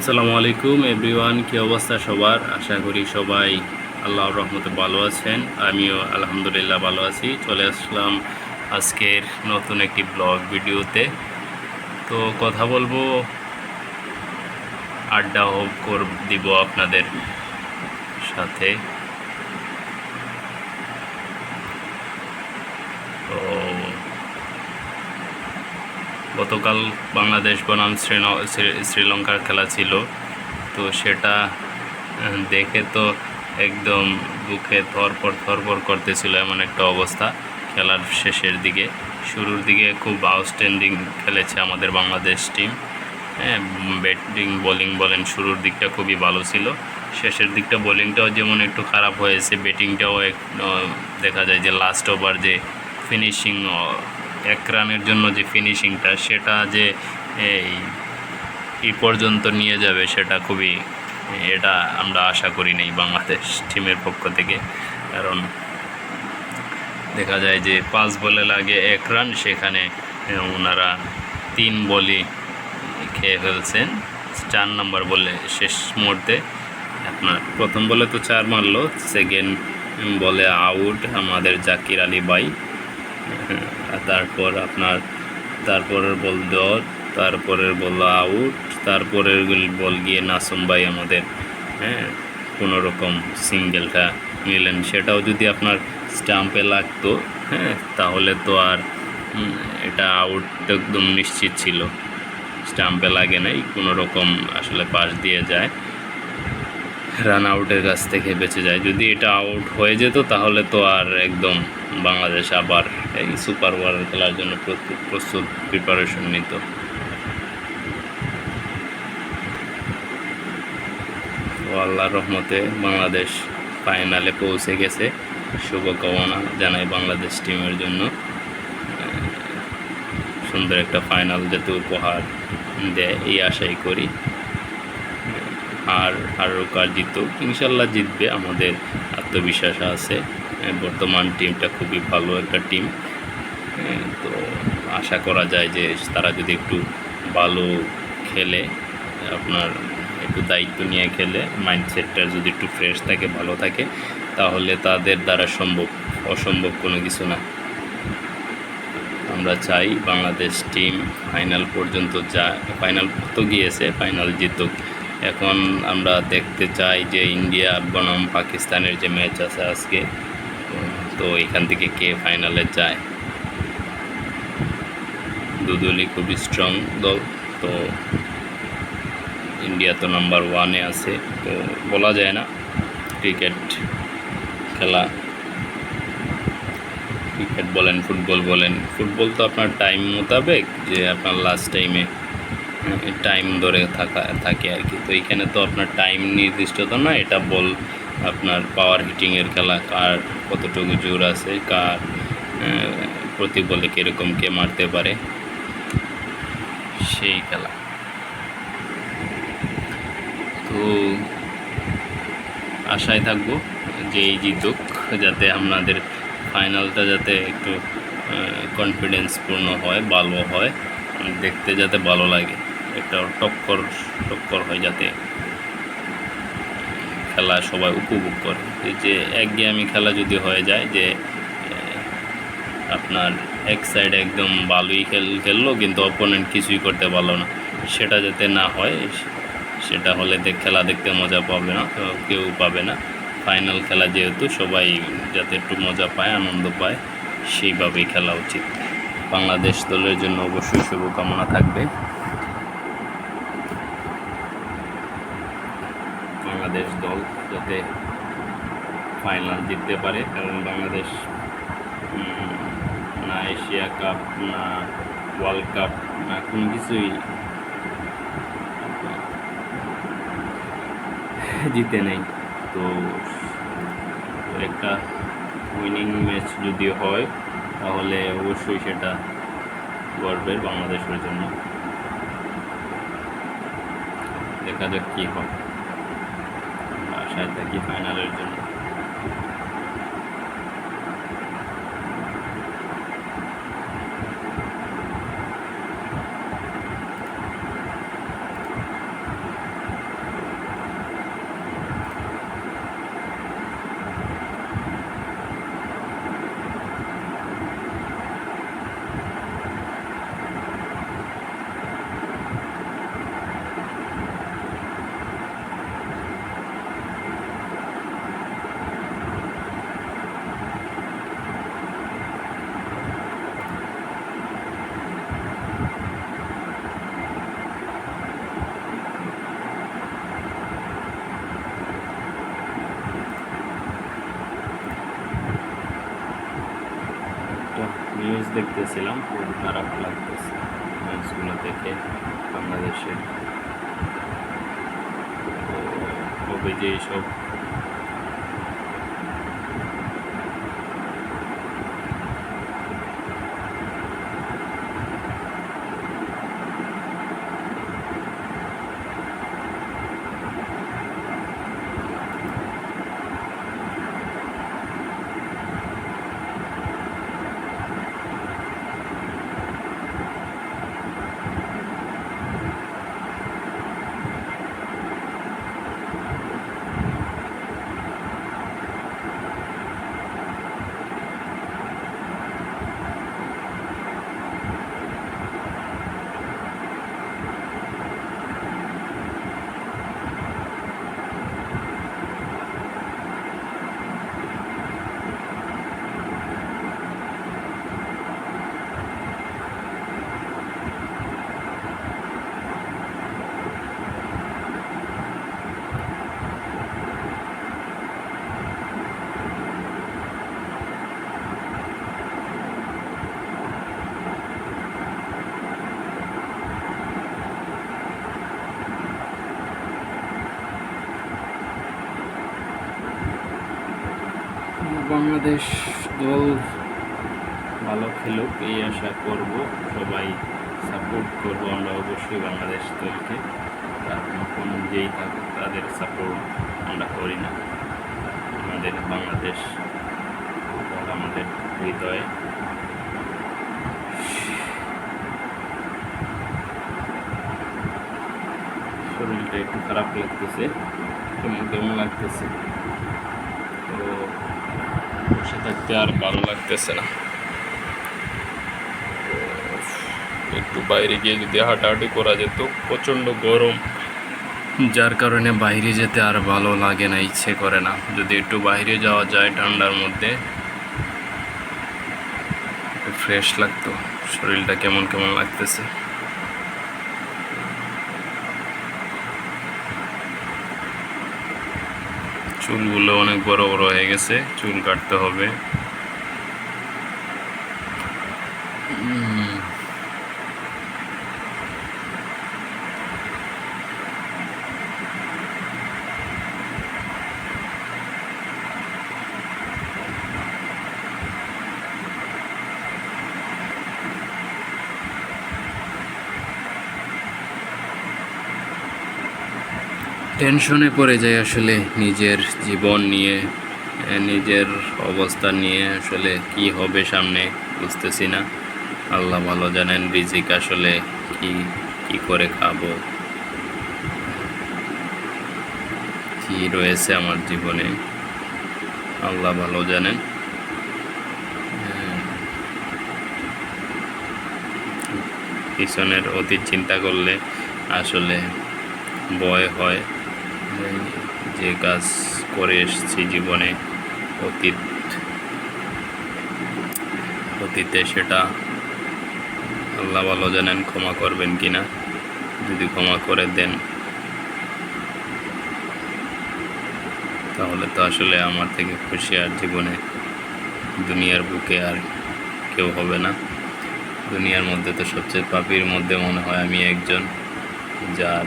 আসসালামু আলাইকুম এভরিওয়ান কী অবস্থা সবার? আশা করি সবাই আল্লাহর রহমতে ভালো আছেন। আমিও আলহামদুলিল্লাহ ভালো আছি। চলে আসলাম আজকের নতুন একটি ব্লগ ভিডিওতে। তো কথা বলব, আড্ডা হোক কর দিব আপনাদের সাথে তো গতকাল বাংলাদেশ বনাম শ্রীলঙ্কার খেলা ছিল। তো সেটা দেখে তো একদম বুকে থরপর থরপর করতেছিল এমন একটা অবস্থা খেলার শেষের দিকে। শুরুর দিকে খুব আউটস্ট্যান্ডিং খেলেছে আমাদের বাংলাদেশ টিম হ্যাঁ ব্যাটিং বোলিং বলেন, শুরুর দিকটা খুবই ভালো ছিল। শেষের দিকটা বোলিংটাও যেমন একটু খারাপ হয়েছে ব্যাটিংটাও এক দেখা যায় যে লাস্ট ওভার যে ফিনিশিং এক রানের জন্য যে ফিনিশিংটা সেটা যে এই এই পর্যন্ত নিয়ে যাবে সেটা খুবই, এটা আমরা আশা করি নেই বাংলাদেশ টিমের পক্ষ থেকে। কারণ দেখা যায় যে পাঁচ বলে লাগে এক রান, সেখানে ওনারা তিন বলই খেয়ে ফেলছেন। চার নাম্বার বলে শেষ মুহূর্তে আপনার প্রথম বলে তো চার মারলো সেকেন্ড বলে আউট আমাদের জাকির আলী বাই তারপর আপনার, তারপরের বল ডট তারপরের বল আউট তারপরের বল গিয়ে নাসুম ভাই আমাদের হ্যাঁ কোনো রকম সিঙ্গেলটা নিলেন। সেটাও যদি আপনার স্টাম্পে লাগতো হ্যাঁ তাহলে তো আর এটা আউট একদম নিশ্চিত ছিল। স্টাম্পে লাগে নাই, কোনো রকম আসলে পাশ দিয়ে যায়। রান আউটের কাছ থেকে বেঁচে যায়। যদি এটা আউট হয়ে যেত, তাহলে তো আর একদম বাংলাদেশ আবার এই সুপার ওভার খেলার জন্য প্রস্তুত প্রস্তুত প্রিপারেশন নিত। আল্লাহর রহমতে বাংলাদেশ ফাইনালে পৌঁছে গেছে। শুভকামনা জানাই বাংলাদেশ টিমের জন্য। সুন্দর একটা ফাইনাল যাতে উপহার দেয়, এই আশাই করি। আর আরও কার জিতুক ইনশাল্লাহ জিতবে, আমাদের আত্মবিশ্বাস আছে। বর্তমান টিমটা খুবই ভালো একটা টিম তো আশা করা যায় যে তারা যদি একটু ভালো খেলে, আপনার একটু দায়িত্ব নিয়ে খেলে মাইন্ডসেটটা যদি একটু ফ্রেশ থাকে, ভালো থাকে, তাহলে তাদের দ্বারা সম্ভব, অসম্ভব কোনো কিছু না। আমরা চাই বাংলাদেশ টিম ফাইনাল পর্যন্ত যা ফাইনাল তো গিয়েছে ফাইনাল জিতুক। এখন আমরা দেখতে চাই যে ইন্ডিয়া বনাম পাকিস্তানের যে ম্যাচ আছে আজকে, তো এখান থেকে কে ফাইনালে যায়। দুদলই খুবই স্ট্রং দল, তো ইন্ডিয়া তো নাম্বার ওয়ানে আছে, তো বলা যায় না। ক্রিকেট খেলা ক্রিকেট বলেন ফুটবল বলেন ফুটবল তো আপনার টাইম মোতাবেক যে আপনার লাস্ট টাইমে টাইম ধরে থাকা, থাকে আর কি। তো এইখানে তো আপনার টাইম নির্দিষ্ট তো না, এটা বল আপনার পাওয়ার হিটিংয়ের খেলা, কার কতটুকু জোর আছে, কার প্রতি বলে কীরকম কে মারতে পারে। সেই খেলা। তো আশায় থাকব যে এই জিতুক, যাতে আপনাদের ফাইনালটা যাতে একটু কনফিডেন্সপূর্ণ হয়, ভালো হয় দেখতে যাতে ভালো লাগে। একটা টক্কর টক্কর হয় যাতে খেলা সবাই উপভোগ করে। যে এক গেমই খেলা যদি হয়ে যায় যে আপনার এক সাইডে একদম ভালোই খেল, খেললো, কিন্তু অপোনেন্ট কিছুই করতে পারল না। সেটা যাতে না হয়, সেটা হলে খেলা দেখতে মজা পাবে না কেউ পাবে না। ফাইনাল খেলা যেহেতু, সবাই যাতে একটু মজা পায়, আনন্দ পায়, সেইভাবেই খেলা উচিত। বাংলাদেশ দলের জন্য অবশ্যই শুভকামনা থাকবে। বাংলাদেশ দল যাতে ফাইনাল জিততে পারে, কারণ বাংলাদেশ এশিয়া কাপ না ওয়ার্ল্ড কাপ না কোনো কিছুই জিতে নেই তো একটা উইনিং ম্যাচ যদি হয় তাহলে অবশ্যই সেটা গর্বের বাংলাদেশের জন্য দেখা যাক কী হয় আশায় থাকি ফাইনালের জন্য দেখতেছিলাম খুব খারাপ লাগতেছে ম্যাচগুলো দেখে বাংলাদেশের। কবে যে এইসব বাংলাদেশ দল ভালো খেলুক, এই আশা করব। সবাই সাপোর্ট করব আমরা অবশ্যই বাংলাদেশ দলকে। তার কোনো যেই থাকুক তাদের সাপোর্ট আমরা করি না। আমাদের বাংলাদেশ আমাদের হৃদয়ে। শরীরটা একটু খারাপ লাগতেছে কেমন কেমন লাগতেছে? বসে থাকতে আর ভালো লাগতেছে না। একটু বাইরে গিয়ে যদি হাঁটাহাঁটি করা যেত, প্রচণ্ড গরম। যার কারণে বাইরে যেতে আর ভালো লাগে না, ইচ্ছে করে না। যদি একটু বাইরে যাওয়া যায় ঠান্ডার মধ্যে ফ্রেশ লাগতো। শরীরটা কেমন কেমন লাগতেছে? চুলগুলো অনেক বড় বড় হয়ে গেছে চুল কাটতে হবে। টেনশনে পড়ে যায় আসলে নিজের জীবন নিয়ে, নিজের অবস্থা নিয়ে আসলে কি হবে সামনে বুঝতেছি না। আল্লাহ ভালো জানেন রিজিক আসলে কি কি করে খাব। কি রয়েছে আমার জীবনে, আল্লাহ ভালো জানেন। পিছনের অতীত চিন্তা করলে আসলে ভয় হয়। যে কাজ করে এসেছি জীবনে, অতীত, অতীতে সেটা আল্লাহ ভালো জানেন ক্ষমা করবেন কি না। যদি ক্ষমা করে দেন, তাহলে তো আসলে আমার থেকে খুশি আর জীবনে দুনিয়ার বুকে আর কেউ হবে না। দুনিয়ার মধ্যে তো সবচেয়ে পাপির মধ্যে মনে হয় আমি একজন, যার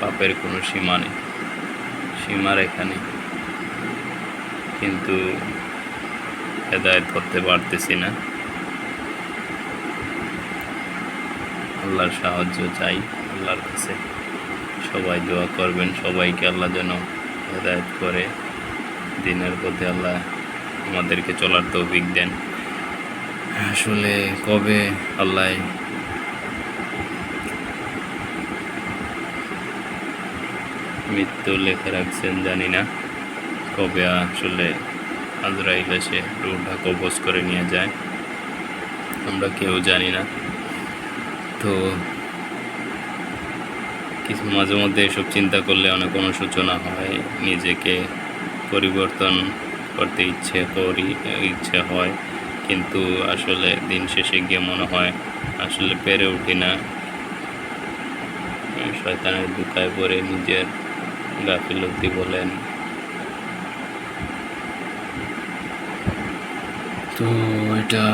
পাপের কোনো সীমা নেই। সীমার এখানে। কিন্তু হেদায়ত করতে পারতেছি না। আল্লাহর সাহায্য চাই আল্লাহর কাছে। সবাই দোয়া করবেন, সবাইকে আল্লাহ যেন হেদায়ত করে। দিনের পথে আল্লাহ আমাদেরকে চলার তৌফিক দেন। আসলে কবে আল্লাহ মৃত্যু লেখে রাখছেন, জানি না কবে আসলে আজরাইল এসে রুহটা কবজ করে নিয়ে যায়। আমরা কেউ জানি না। তো কিছু মাঝে মধ্যে এসব চিন্তা করলে অনেক অনুশোচনা হয়, নিজেকে পরিবর্তন করতে ইচ্ছে করি, ইচ্ছে হয়। কিন্তু আসলে দিন শেষে গিয়ে মনে হয় আসলে পেরে উঠি না। শয়তানের দুকায় পরে নিজের গাফিলতি বলেন। তো এটা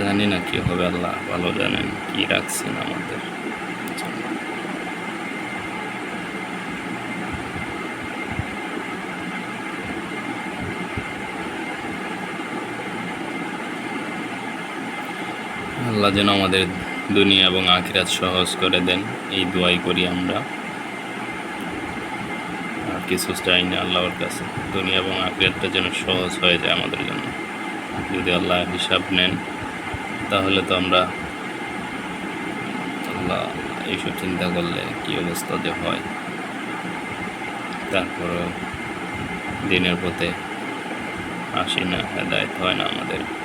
জানি না কি হবে, আল্লাহ ভালো জানেন কি রাখছেন আমাদের। আল্লাহ যেন আমাদের দুনিয়া এবং আখিরাত সহজ করে দেন, এই দোয়াই করি আমরা। আর কিছু চাই না আল্লাহর কাছে। দুনিয়া এবং আখিরাতটা যেন সহজ হয়ে যায় আমাদের জন্য। যদি আল্লাহ হিসাব নেন, তাহলে তো আমরা আল্লাহ এইসব চিন্তা করলে কি অবস্থা যে হয়। তারপরেও দিনের পথে আসি না হেদায়ত হয় না আমাদের।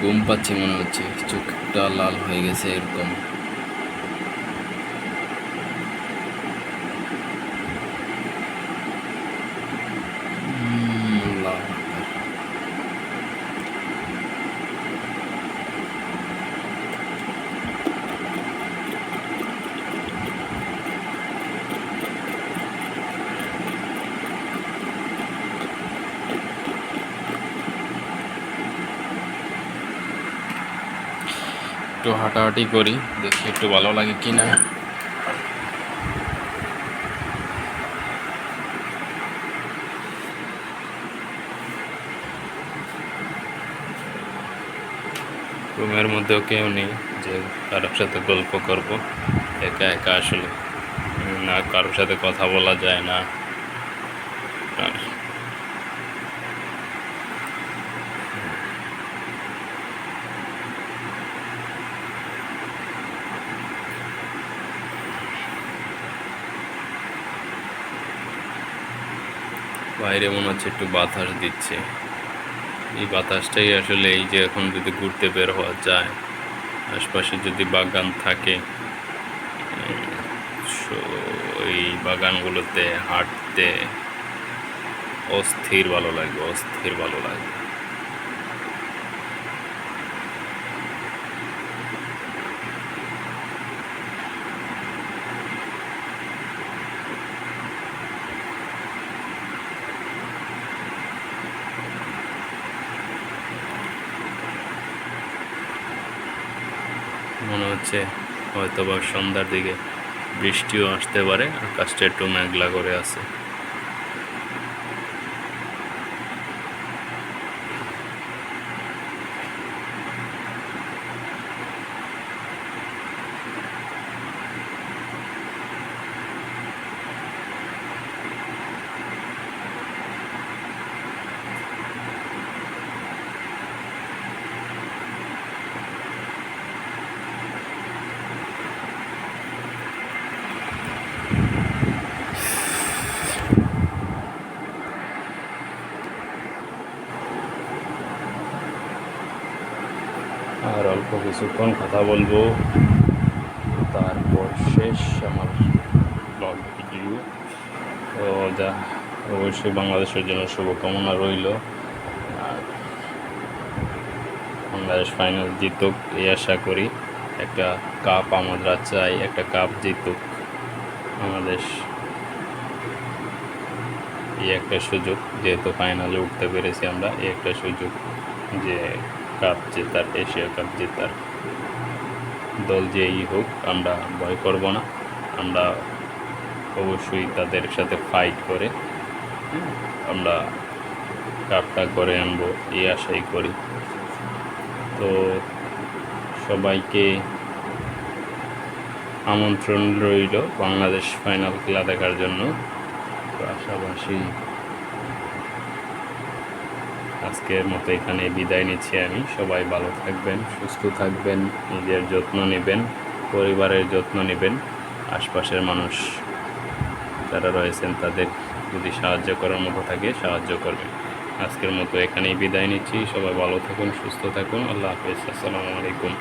ঘুম পাচ্ছে মনে হচ্ছে। চোখটা লাল হয়ে গেছে এরকম। একটু হাঁটাহাঁটি করি, দেখি একটু ভালো লাগে কি না রুমের মধ্যেও কেউ নেই, যে কারোর সাথে গল্প করব, একা একা আসলে। না, কারোর সাথে কথা বলা যায় না আর বাইরে মনে হচ্ছে একটু বাতাস দিচ্ছে। এই বাতাসটাই আসলে এই যে এখন যদি ঘুরতে বের হওয়া যায়, আশপাশে যদি বাগান থাকে এই বাগানগুলোতে হাঁটতে অস্থির ভালো লাগবে অস্থির ভালো লাগবে মনে হচ্ছে হয়তো বা সন্ধ্যার দিকে বৃষ্টিও আসতে পারে আকাশটা একটু মেঘলা করে আছে আর অল্প কিছুক্ষণ কথা বলব। তারপর শেষ আমার ব্লগ ভিডিও তো যা, অবশ্যই বাংলাদেশের জন্য শুভকামনা রইল। আর বাংলাদেশ ফাইনাল জিতুক, এই আশা করি। একটা কাপ আমরা চাই, একটা কাপ জিতুক বাংলাদেশ। এই একটা সুযোগ, যেহেতু ফাইনালে উঠতে পেরেছি আমরা, এই একটা সুযোগ যে কাপ জেতার, এশিয়া কাপ জেতার দল যেই হোক, আমরা ভয় করব না। আমরা অবশ্যই তাদের সাথে ফাইট করে আমরা কাপটা করে আনব, এই আশাই করি। তো সবাইকে আমন্ত্রণ রইল বাংলাদেশ ফাইনাল খেলা দেখার জন্য। পাশাপাশি আজকের মতো এখানে বিদায় নিচ্ছি আমি। সবাই ভালো থাকবেন, সুস্থ থাকবেন, নিজের যত্ন নেবেন, পরিবারের যত্ন নেবেন, আশপাশের মানুষ যারা রয়েছেন তাদের যদি সাহায্য করার মতো থাকে সাহায্য করবেন। আজকের মতো এখানেই বিদায় নিচ্ছি। সবাই ভালো থাকুন, সুস্থ থাকুন। আল্লাহ হাফিজ। আসসালামু আলাইকুম।